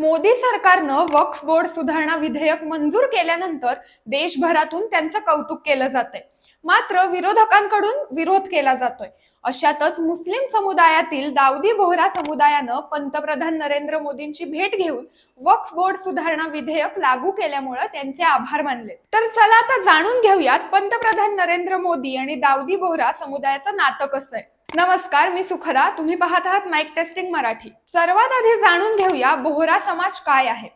मोदी सरकारनं वक्फ बोर्ड सुधारणा विधेयक मंजूर केल्यानंतर देशभरातून त्यांचं कौतुक केलं जातंय. मात्र विरोधकांकडून विरोध केला जातोय. अशातच मुस्लिम समुदायातील दाऊदी बोहरा समुदायानं पंतप्रधान नरेंद्र मोदींची भेट घेऊन वक्फ बोर्ड सुधारणा विधेयक लागू केल्यामुळे त्यांचे आभार मानले. तर चला आता जाणून घेऊयात पंतप्रधान नरेंद्र मोदी आणि दाऊदी बोहरा समुदायाचं नातं कसं आहे. नमस्कार मी सुखदा. तुम्ही पाहत आहात माईक टेस्टिंग मराठी. सर्वात आधी जाणून घेऊया बोहरा समाज काय आहे.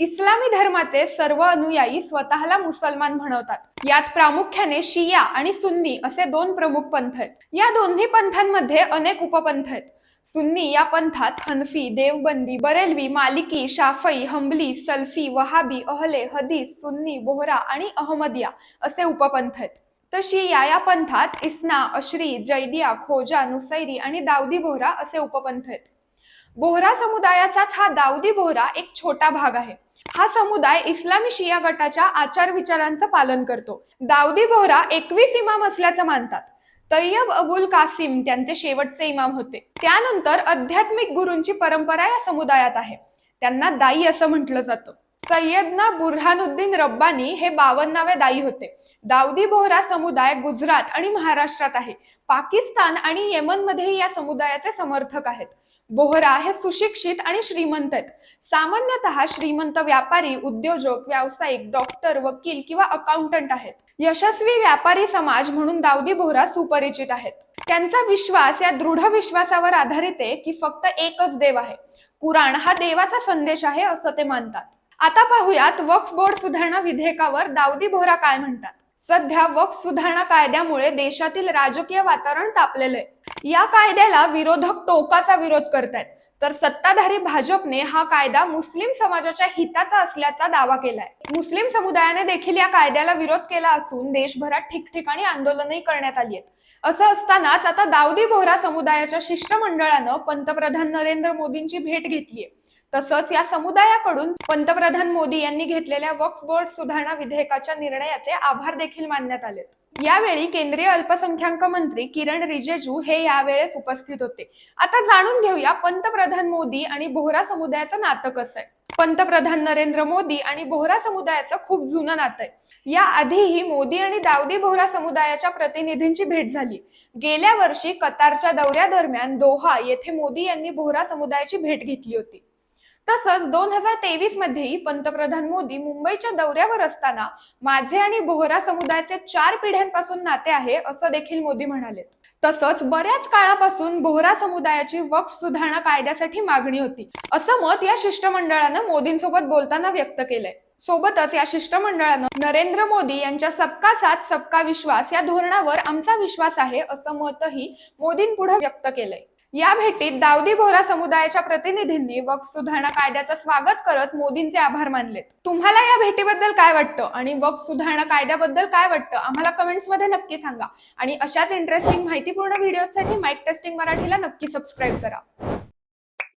इस्लामी धर्माचे सर्व अनुयायी स्वतःला मुसलमान म्हणवतात. यात प्रामुख्याने शिया आणि सुन्नी असे दोन प्रमुख पंथ आहेत. या दोन्ही पंथांमध्ये अनेक उपपंथ आहेत. सुन्नी या पंथात Hanafi Deobandi Barelvi Maliki Shafi'i Hanbali Salafi Wahhabi Ahle Hadith Sunni Bohra आणि अहमदिया असे उपपंथ आहेत. तशी या या पंथात इस्ना अश्री जैदिया खोजा नुसैरी आणि दाऊदी बोहरा असे उपपंथ आहेत. बोहरा समुदायाचाच हा दाऊदी बोहरा एक छोटा भाग आहे. हा समुदाय इस्लामी शिया गटाच्या आचार विचारांचं पालन करतो. दाऊदी बोहरा एकवीस इमाम असल्याचं मानतात. तय्यब अबुल कासिम त्यांचे शेवटचे इमाम होते. त्यानंतर आध्यात्मिक गुरूंची परंपरा या समुदायात आहे. त्यांना दाई असं म्हटलं जातं. सय्यदना बुरहानुद्दीन रब्बानी हे बावन्नावे दाई होते. दाऊदी बोहरा समुदाय गुजरात आणि महाराष्ट्रात आहे. पाकिस्तान आणि येमनमध्येही या समुदायाचे समर्थक आहेत. बोहरा हे सुशिक्षित आणि श्रीमंत आहेत. सामान्यतः श्रीमंत व्यापारी उद्योजक व्यावसायिक डॉक्टर वकील किंवा अकाउंटंट आहेत. यशस्वी व्यापारी समाज म्हणून दाऊदी बोहरा सुपरिचित आहेत. त्यांचा विश्वास या दृढ विश्वासावर आधारित आहे की फक्त एकच देव आहे. पुराण हा देवाचा संदेश आहे असं ते मानतात. आता पाहूयात वक्फ बोर्ड सुधारणा विधेयकावर दाऊदी बोहरा काय म्हणतात? सध्या वक्फ सुधारणा कायद्यामुळे देशातील राजकीय वातावरण तापलेलं आहे. या कायद्याला विरोधक टोकाचा विरोध करतायत. तर सत्ताधारी भाजपने हा कायदा मुस्लिम समाजाच्या हिताचा असल्याचा दावा केलाय. मुस्लिम समुदायाने देखील या कायद्याला विरोध केला असून देशभरात ठिकठिकाणी आंदोलनही करण्यात आली आहेत. असं असतानाच आता दाऊदी बोहरा समुदायाच्या शिष्टमंडळानं पंतप्रधान नरेंद्र मोदींची भेट घेतलीये. तसंच या समुदायाकडून पंतप्रधान मोदी यांनी घेतलेल्या वक्फ बोर्ड सुधारणा विधेयकाच्या निर्णयाचे आभार देखील मानण्यात आले यावेळी केंद्रीय अल्पसंख्याक मंत्री किरण रिजेजू हे यावेळेस उपस्थित होते. आता जाणून घेऊया पंतप्रधान मोदी आणि बोहरा समुदायाचं नातं कसं आहे. पंतप्रधान नरेंद्र मोदी आणि बोहरा समुदायाचं खूप जुनं नातं आहे. या आधीही मोदी आणि दाऊदी बोहरा समुदायाच्या प्रतिनिधींची भेट झाली. गेल्या वर्षी कतारच्या दौऱ्यादरम्यान दोहा येथे मोदी यांनी बोहरा समुदायाची भेट घेतली होती. तसंच दोन हजार तेवीस मध्येही पंतप्रधान मोदी मुंबईच्या दौऱ्यावर असताना माझे आणि बोहरा समुदायाचे चार पिढ्यांपासून नाते आहे असं देखील मोदी म्हणाले तसंच बऱ्याच काळापासून बोहरा समुदायाची वक्फ सुधारणा कायद्यासाठी मागणी होती असं मत या शिष्टमंडळानं मोदींसोबत बोलताना व्यक्त केलंय. सोबतच या शिष्टमंडळानं नरेंद्र मोदी यांच्या सबका साथ सबका विश्वास या धोरणावर आमचा विश्वास आहे असं मतही मोदींपुढे व्यक्त केलंय. या भेटीत दाऊदी बोहरा समुदायाच्या प्रतिनिधींनी वक्फ सुधारणा कायद्याचं स्वागत करत मोदींचे आभार मानलेत. तुम्हाला या भेटीबद्दल काय वाटतं आणि वक्फ सुधारणा कायद्याबद्दल काय वाटतं आम्हाला कमेंट्समध्ये नक्की सांगा. आणि अशाच इंटरेस्टिंग माहितीपूर्ण व्हिडिओसाठी माईक टेस्टिंग मराठीला नक्की सबस्क्राईब करा.